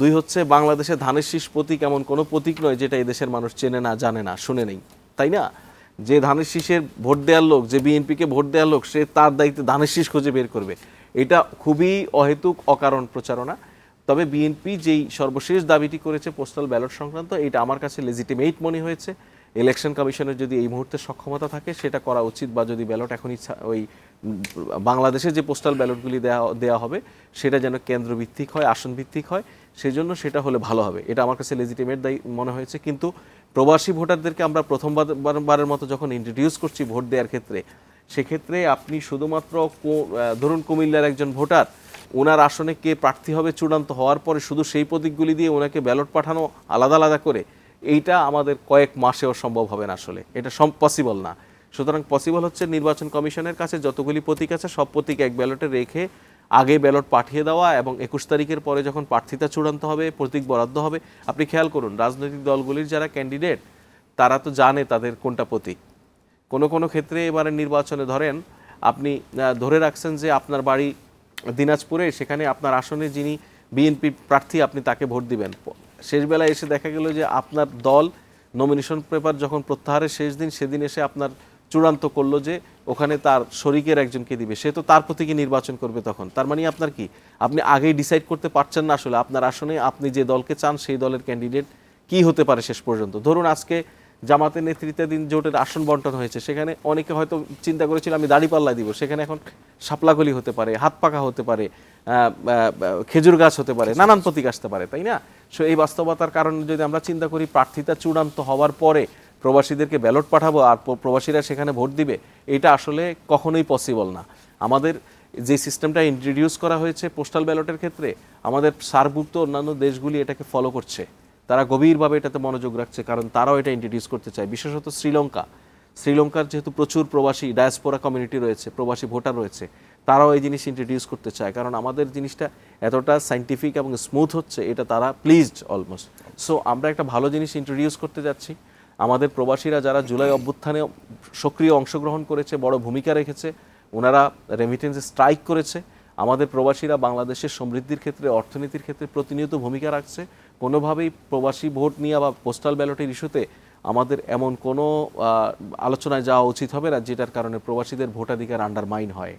দুই হচ্ছে বাংলাদেশে ধানের শীষ প্রতীক এমন কোনো প্রতীক নয় যেটা এই দেশের মানুষ চেনে না, জানে না, শুনে নেই। তাই না? যে ধানের শীষের ভোট দেওয়ার লোক, যে বিএনপিকে ভোট দেওয়ার লোক, সে তার দায়িত্বে ধানের শীষ খুঁজে বের করবে। এটা খুবই অহেতুক, অকারণ প্রচারণা। তবে বিএনপি যেই সর্বশেষ দাবিটি করেছে পোস্টাল ব্যালট সংক্রান্ত, এটা আমার কাছে লেজিটিমেট মনে হয়েছে। ইলেকশন কমিশনের যদি এই মুহূর্তে সক্ষমতা থাকে, সেটা করা উচিত বা যদি ব্যালট এখন ইচ্ছা, ওই বাংলাদেশে যে পোস্টাল ব্যালটগুলি দেওয়া দেওয়া হবে, সেটা যেন কেন্দ্রভিত্তিক হয় আসন ভিত্তিক হয়। সেজন্য সেটা হলে ভালো হবে। এটা আমার কাছে লেজিটিমেট দায়ী মনে হয়েছে। কিন্তু প্রবাসী ভোটারদেরকে আমরা প্রথমবারের মতো যখন ইন্ট্রোডিউস করছি ভোট দেওয়ার ক্ষেত্রে, সেক্ষেত্রে আপনি শুধুমাত্র ধরুন কুমিল্লার একজন ভোটার, ওনার আসনে কে প্রার্থী হবে চূড়ান্ত হওয়ার পরে শুধু সেই প্রতীকগুলি দিয়ে ওনাকে ব্যালট পাঠানো আলাদা আলাদা করে, এইটা আমাদের কয়েক মাসেও সম্ভব হবে না আসলে। এটা সম পসিবল না। সুতরাং পসিবল হচ্ছে নির্বাচন কমিশনের কাছে যতগুলি প্রতীক আছে, সব প্রতীক এক ব্যালটে রেখে আগে ব্যালট পাঠিয়ে দেওয়া এবং একুশ তারিখের পরে যখন প্রার্থিতা চূড়ান্ত হবে, প্রতীক বরাদ্দ হবে, আপনি খেয়াল করুন, রাজনৈতিক দলগুলির যারা ক্যান্ডিডেট তারা তো জানে তাদের কোনটা প্রতীক। কোনো কোনো ক্ষেত্রে এবারে নির্বাচনে ধরেন, আপনি ধরে রাখছেন যে আপনার বাড়ি দিনাজপুরে, সেখানে আপনার আসনে যিনি বিএনপি প্রার্থী, আপনি তাকে ভোট দিবেন। প- শেষ বেলায় এসে দেখা গেল যে আপনার দল নমিনেশন পেপার যখন প্রত্যাহারের শেষ দিন, সেদিন এসে আপনার চূড়ান্ত করল যে ওখানে তার শরিকের একজনকে দিবে। সে তো তার প্রতীকে নির্বাচন করবে তখন। তার মানে আপনার কি? আপনি আগেই ডিসাইড করতে পারছেন না আসলে আপনার আসনে আপনি যে দলকে চান সেই দলের ক্যান্ডিডেট কি হতে পারে শেষ পর্যন্ত? ধরুন আজকে জামাতের নেতৃত্বাধীন জোটের আসন বন্টন হয়েছে। সেখানে অনেকে হয়তো চিন্তা করেছিল, আমি দাড়িপাল্লা দিব। সেখানে এখন শাপলাগলি হতে পারে, হাত পাকা হতে পারে খেজুর গাছ হতে পারে, নানান প্রতীক আসতে পারে, তাই না? সো এই বাস্তবতার কারণে যদি আমরা চিন্তা করি, প্রার্থিতা চূড়ান্ত হওয়ার পরে প্রবাসীদেরকে ব্যালট পাঠাবো আর প্রবাসীরা সেখানে ভোট দিবে, এটা আসলে কখনোই পসিবল না। আমাদের যে সিস্টেমটা ইন্ট্রোডিউস করা হয়েছে পোস্টাল ব্যালটের ক্ষেত্রে, আমাদের সার্কভুক্ত অন্যান্য দেশগুলি এটাকে ফলো করছে। তারা গভীরভাবে এটাতে মনোযোগ রাখছে, কারণ তারাও এটা ইন্ট্রোডিউস করতে চায়। বিশেষত শ্রীলঙ্কা। শ্রীলঙ্কার যেহেতু প্রচুর প্রবাসী ডায়াসপোরা কমিউনিটি রয়েছে, প্রবাসী ভোটার রয়েছে, তারাও এই জিনিস ইন্ট্রোডিউস করতে চায়। কারণ আমাদের জিনিসটা এতটা সাইন্টিফিক এবং স্মুথ হচ্ছে, এটা তারা প্লিজড অলমোস্ট সো আমরা একটা ভালো জিনিস ইন্ট্রোডিউস করতে যাচ্ছি। আমাদের প্রবাসীরা যারা জুলাই অভ্যুত্থানে সক্রিয় অংশগ্রহণ করেছে, বড় ভূমিকা রেখেছে, ওনারা রেমিটেন্স স্ট্রাইক করেছে। আমাদের প্রবাসীরা বাংলাদেশের সমৃদ্ধির ক্ষেত্রে, অর্থনীতির ক্ষেত্রে প্রতিনিয়ত ভূমিকা রাখছে। কোনোভাবেই প্রবাসী ভোট নিয়ে বা পোস্টাল ব্যালটের ইস্যুতে আমাদের এমন কোনো আলোচনায় যাওয়া উচিত হবে না, যেটার কারণে প্রবাসীদের ভোটাধিকার আন্ডারমাইন হয়।